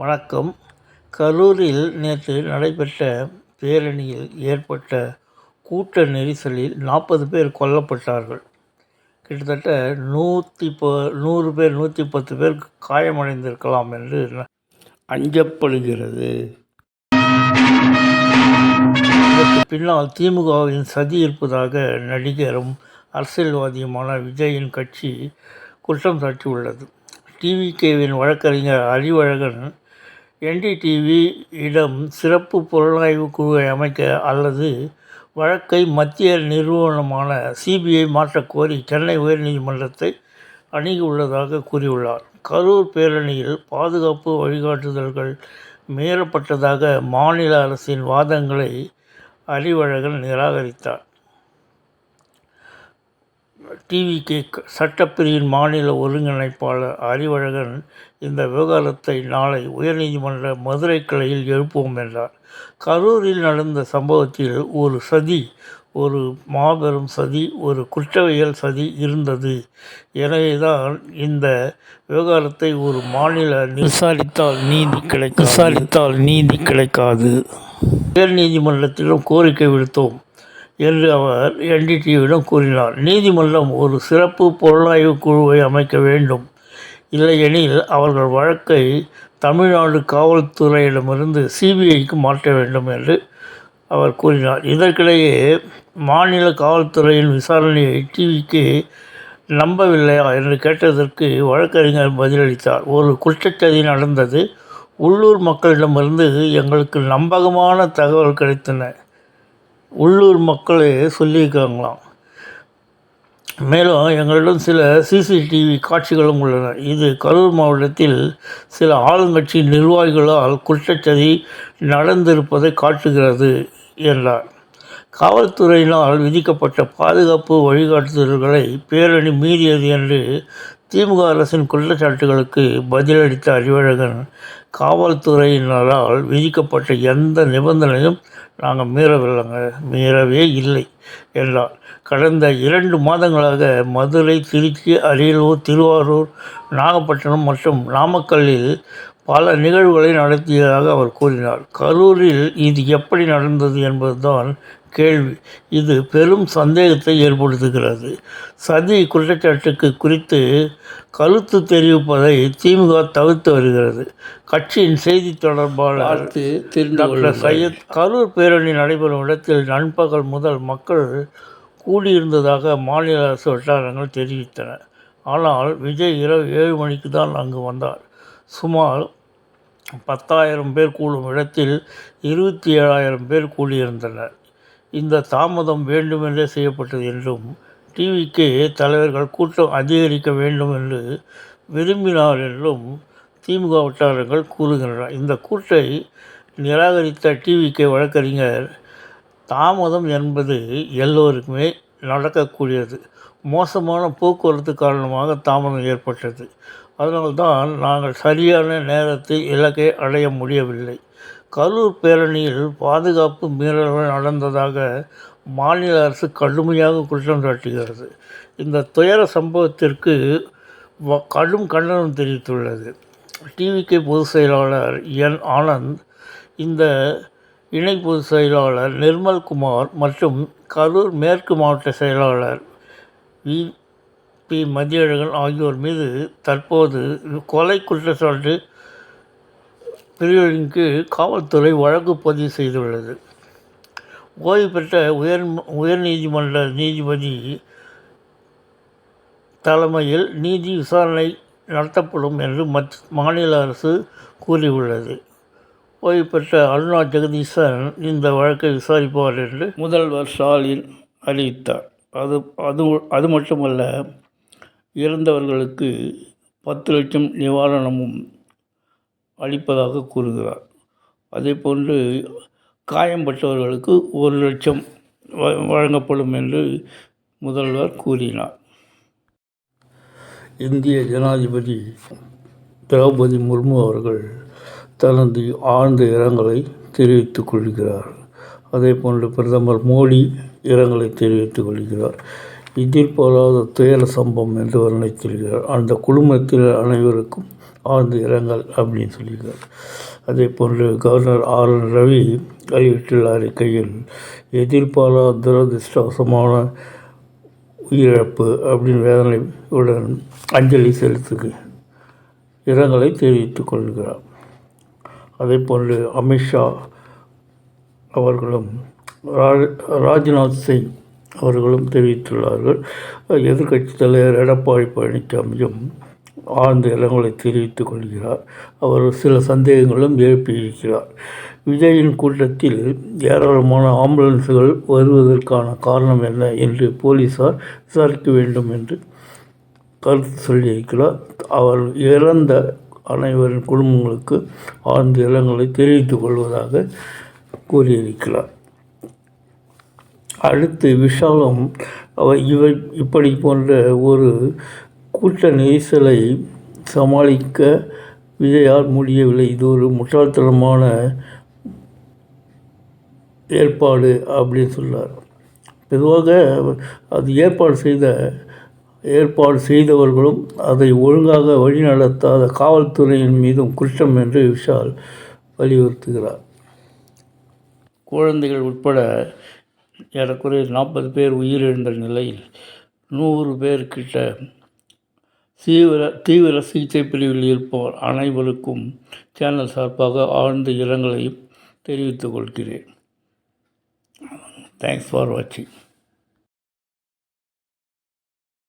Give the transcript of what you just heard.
வணக்கம். கரூரில் நேற்று நடைபெற்ற பேரணியில் ஏற்பட்ட கூட்ட நெரிசலில் நாற்பது பேர் கொல்லப்பட்டார்கள். கிட்டத்தட்ட நூற்றி ப நூறு பேர் நூற்றி பத்து பேர் காயமடைந்திருக்கலாம் என்று அஞ்சப்படுகிறது. பின்னால் திமுகவின் சதி இருப்பதாக நடிகரும் அரசியல்வாதியுமான விஜயின் கட்சி குற்றம் சாட்டியுள்ளது. டிவிகேவின் வழக்கறிஞர் அறிவழகன் என்டிடிவி இடம் சிறப்பு புலனாய்வு குழுவை அமைக்க அல்லது வழக்கை மத்திய நிறுவனமான சிபிஐ மாற்றக்கோரி சென்னை உயர்நீதிமன்றத்தை அணுகியுள்ளதாக கூறியுள்ளார். கரூர் பேரணியில் பாதுகாப்பு வழிகாட்டுதல்கள் மீறப்பட்டதாக மாநில அரசின் வாதங்களை அறிவழகன் நிராகரித்தார். டிவிகே சட்டப்பிரிவின் மாநில ஒருங்கிணைப்பாளர் அறிவழகன் இந்த விவகாரத்தை நாளை உயர்நீதிமன்ற மதுரை கிளையில் எழுப்புவோம் என்றார். கரூரில் நடந்த சம்பவத்தில் ஒரு சதி ஒரு மாபெரும் சதி ஒரு குற்றவியல் சதி இருந்தது. எனவேதான் இந்த விவகாரத்தை ஒரு மாநில விசாரித்தால் நீதி கிடைக்கும் விசாரித்தால் நீதி கிடைக்காது. உயர்நீதிமன்றத்திடம் கோரிக்கை விடுத்தோம். என்று அவர் என்டிடிவியிடம் கூறினார். நீதிமன்றம் ஒரு சிறப்பு புலனாய்வு குழுவை அமைக்க வேண்டும். இல்லையெனில் அவர்கள் வழக்கை தமிழ்நாடு காவல்துறையிடமிருந்து சிபிஐக்கு மாற்ற வேண்டும் என்று அவர் கூறினார். இதற்கிடையே மாநில காவல்துறையின் விசாரணையை டிவிக்கு நம்பவில்லையா என்று கேட்டதற்கு வழக்கறிஞர் பதிலளித்தார். ஒரு குற்றச்சதி நடந்தது. உள்ளூர் மக்களிடமிருந்து எங்களுக்கு நம்பகமான தகவல் கிடைத்தன. உள்ளூர் மக்களே சொல்லியிருக்காங்களாம். மேலும் எங்களிடம் சில சிசிடிவி காட்சிகளும் உள்ளன. இது கரூர் மாவட்டத்தில் சில ஆளுங்கட்சி நிர்வாகிகளால் குற்றச்சதி நடந்திருப்பதை காட்டுகிறது என்றார். காவல்துறையினால் விதிக்கப்பட்ட பாதுகாப்பு வழிகாட்டுதல்களை பேரணி மீறியது என்று திமுக அரசின் குற்றச்சாட்டுகளுக்கு பதிலளித்த அறிவழகன் காவல்துறையினரால் விதிக்கப்பட்ட எந்த நிபந்தனையும் நாங்கள் மீறவில்லைங்க. மீறவே இல்லை என்றார். கடந்த இரண்டு மாதங்களாக மதுரை திருச்சி அரியலூர் திருவாரூர் நாகப்பட்டினம் மற்றும் நாமக்கல்லில் பல நிகழ்வுகளை நடத்தியதாக அவர் கூறினார். கரூரில் இது எப்படி நடந்தது என்பதுதான் கேள்வி. இது பெரும் சந்தேகத்தை ஏற்படுத்துகிறது. சதி குற்றச்சாட்டுக்கு குறித்து கருத்து தெரிவிப்பதை திமுக தவிர்த்து வருகிறது. கட்சியின் செய்தி தொடர்பாளர் டாக்டர் சையத் கரூர் பேரணி நடைபெறும் இடத்தில் நண்பகல் முதல் மக்கள் கூடியிருந்ததாக மாநில அரசு வட்டாரங்கள் தெரிவித்தன. ஆனால் விஜய் இரவு ஏழு மணிக்கு தான் அங்கு வந்தார். சுமார் பத்தாயிரம் பேர் கூடும் இடத்தில் இருபத்தி ஏழாயிரம் பேர் கூடியிருந்தனர். இந்த தாமதம் வேண்டுமென்றே செய்யப்பட்டது என்றும் டிவிக்கு தலைவர்கள் கூட்டம் அதிகரிக்க வேண்டும் என்று விரும்பினார் என்றும் திமுக வட்டாரங்கள் கூறுகின்றன. இந்த கூட்டை நிராகரித்த டிவிக்கு வழக்கறிஞர் தாமதம் என்பது எல்லோருக்குமே நடக்கக்கூடியது. மோசமான போக்குவரத்து காரணமாக தாமதம் ஏற்பட்டது. அதனால்தான் நாங்கள் சரியான நேரத்தில் இலக்கை அடைய முடியவில்லை. கரூர் பேரணியில் பாதுகாப்பு மீறல்கள் நடந்ததாக மாநில அரசு கடுமையாக குற்றம் சாட்டுகிறது. இந்த துயர சம்பவத்திற்கு வ- கடும் கண்டனம் தெரிவித்துள்ளது. டிவிகே பொதுச் செயலாளர் என் ஆனந்த் இந்த இணை பொதுச் செயலாளர் நிர்மல்குமார் மற்றும் கரூர் மேற்கு மாவட்ட செயலாளர் வி பி. மதியழகன் ஆகியோர் மீது தற்போது கொலை குற்றச்சாட்டு பிரிவின் கீழ் காவல்துறை வழக்கு பதிவு செய்துள்ளது. ஓய்வு பெற்ற உயர் உயர்நீதிமன்ற நீதிபதி தலைமையில் நீதி விசாரணை நடத்தப்படும் என்று மத் மாநில அரசு கூறியுள்ளது. ஓய்வு பெற்ற அருணா ஜெகதீசன் இந்த வழக்கை விசாரிப்பார் என்று முதல்வர் ஸ்டாலின் அறிவித்தார். அது அது அது மட்டுமல்ல இறந்தவர்களுக்கு பத்து லட்சம் நிவாரணமும் அளிப்பதாக கூறுகிறார். அதே போன்று காயம்பட்டவர்களுக்கு ஒரு லட்சம் வ- வழங்கப்படும் என்று முதல்வர் கூறினார். இந்திய ஜனாதிபதி திரௌபதி முர்மு அவர்கள் தனது ஆழ்ந்த இரங்கலை தெரிவித்துக் கொள்கிறார். அதே போன்று பிரதமர் மோடி இரங்கலை தெரிவித்துக் கொள்கிறார். எதிர்பாராத துயர சம்பவம் என்று வர்ணித்திருக்கிறார். அந்த குடும்பத்தில் அனைவருக்கும் ஆழ்ந்து இரங்கல் அப்படின்னு சொல்லியிருக்கார். அதே போன்று கவர்னர் ஆர் என் ரவி வெளியிட்டுள்ள அறிக்கையில் எதிர்பாரா துரதிருஷ்டவசமான உயிரிழப்பு அப்படின்னு வேதனையுடன் அஞ்சலி செலுத்துக்கு இரங்கலை தெரிவித்துக் கொள்கிறார். அதே போன்று அமித்ஷா அவர்களும் ராஜ்நாத் சிங் அவர்களும் தெரிவித்துள்ளார்கள். எதிர்க்கட்சி தலைவர் எடப்பாடி பழனிசாமியும் ஆழ்ந்த இடங்களை தெரிவித்துக் கொள்கிறார். அவர் சில சந்தேகங்களும் எழுப்பியிருக்கிறார். விஜயின் கூட்டத்தில் ஏராளமான ஆம்புலன்ஸுகள் வருவதற்கான காரணம் என்ன என்று போலீஸார் விசாரிக்க வேண்டும் என்று கருத்து சொல்லியிருக்கிறார். அவர் இறந்த அனைவரின் குடும்பங்களுக்கு ஆழ்ந்த இடங்களை தெரிவித்துக் கொள்வதாக கூறியிருக்கிறார். அடுத்து விஷாலும் அவர் இவை இப்படி போன்ற ஒரு கூட்ட நெரிசலை சமாளிக்க விஜயால் முடியவில்லை. இது ஒரு முட்டாள்தனமான ஏற்பாடு அப்படின்னு சொன்னார். பொதுவாக அது ஏற்பாடு செய்த ஏற்பாடு செய்தவர்களும் அதை ஒழுங்காக வழிநடத்தாத காவல்துறையின் மீதும் குற்றம் என்று விஷால் வலியுறுத்துகிறார். குழந்தைகள் உட்பட ஏறக்குறைய நாற்பது பேர் உயிரிழந்த நிலையில் நூறு பேர்கிட்ட தீவிர தீவிர சிகிச்சை பிரிவில் இருப்போர் அனைவருக்கும் சேனல் சார்பாக ஆழ்ந்த இரங்கலையும் தெரிவித்துக் கொள்கிறேன். தேங்க்ஸ் ஃபார் வாட்சிங்